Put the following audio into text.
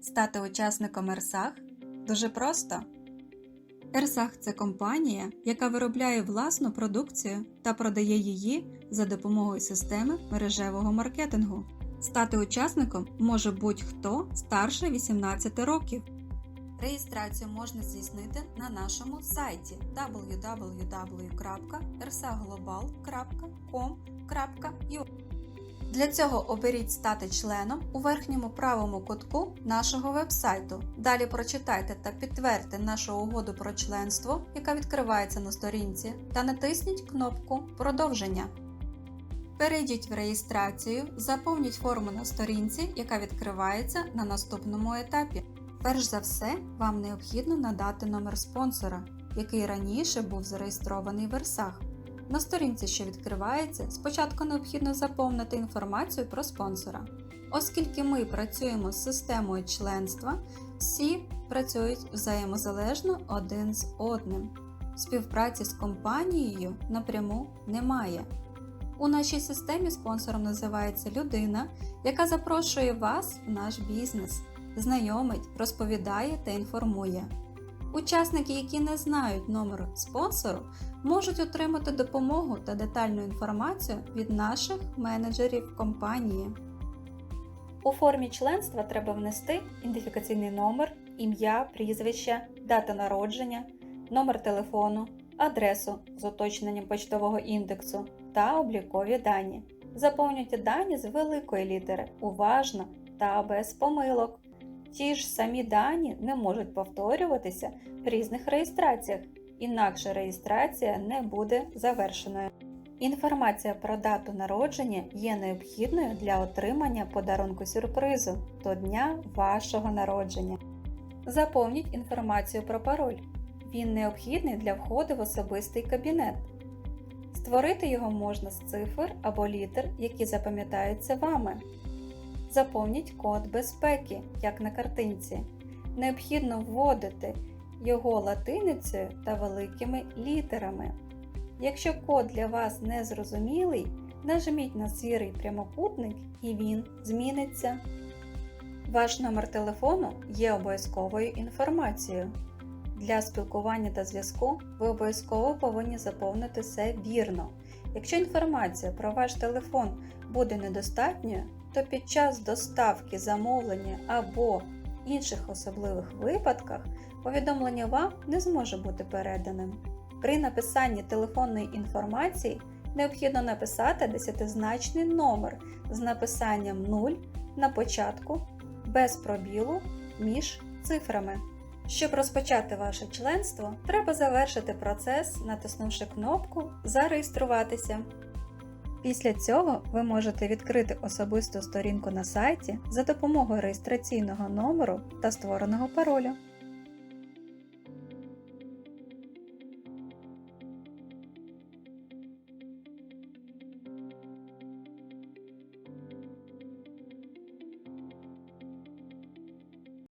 Стати учасником ЕРСАГ дуже просто. ЕРСАГ це компанія, яка виробляє власну продукцію та продає її за допомогою системи мережевого маркетингу. Стати учасником може будь-хто старше 18 років. Реєстрацію можна здійснити на нашому сайті www.ersaglobal.com.ua Для цього оберіть Стати членом у верхньому правому кутку нашого вебсайту. Далі прочитайте та підтвердьте нашу угоду про членство, яка відкривається на сторінці, та натисніть кнопку Продовження. Перейдіть в реєстрацію, заповніть форму на сторінці, яка відкривається на наступному етапі. Перш за все, вам необхідно надати номер спонсора, який раніше був зареєстрований в Версах. На сторінці, що відкривається, спочатку необхідно заповнити інформацію про спонсора. Оскільки ми працюємо з системою членства, всі працюють взаємозалежно один з одним. Співпраці з компанією напряму немає. У нашій системі спонсором називається людина, яка запрошує вас в наш бізнес, знайомить, розповідає та інформує. Учасники, які не знають номеру спонсору, можуть отримати допомогу та детальну інформацію від наших менеджерів компанії. У формі членства треба внести ідентифікаційний номер, ім'я, прізвище, дата народження, номер телефону, адресу з уточненням почтового індексу та облікові дані. Заповнюйте дані з великої літери уважно та без помилок. Ті ж самі дані не можуть повторюватися в різних реєстраціях, інакше реєстрація не буде завершеною. Інформація про дату народження є необхідною для отримання подарунку сюрпризу до дня вашого народження. Заповніть інформацію про пароль. Він необхідний для входу в особистий кабінет. Створити його можна з цифр або літер, які запам'ятаються вами. Заповніть код безпеки, як на картинці. Необхідно вводити його латиницею та великими літерами. Якщо код для вас не зрозумілий, нажміть на сірий прямокутник і він зміниться. Ваш номер телефону є обов'язковою інформацією. Для спілкування та зв'язку ви обов'язково повинні заповнити все вірно. Якщо інформація про ваш телефон буде недостатньою, то під час доставки замовлення або інших особливих випадках повідомлення вам не зможе бути переданим. При написанні телефонної інформації необхідно написати десятизначний номер з написанням 0 на початку без пробілу між цифрами. Щоб розпочати ваше членство, треба завершити процес, натиснувши кнопку Зареєструватися. Після цього ви можете відкрити особисту сторінку на сайті за допомогою реєстраційного номеру та створеного паролю.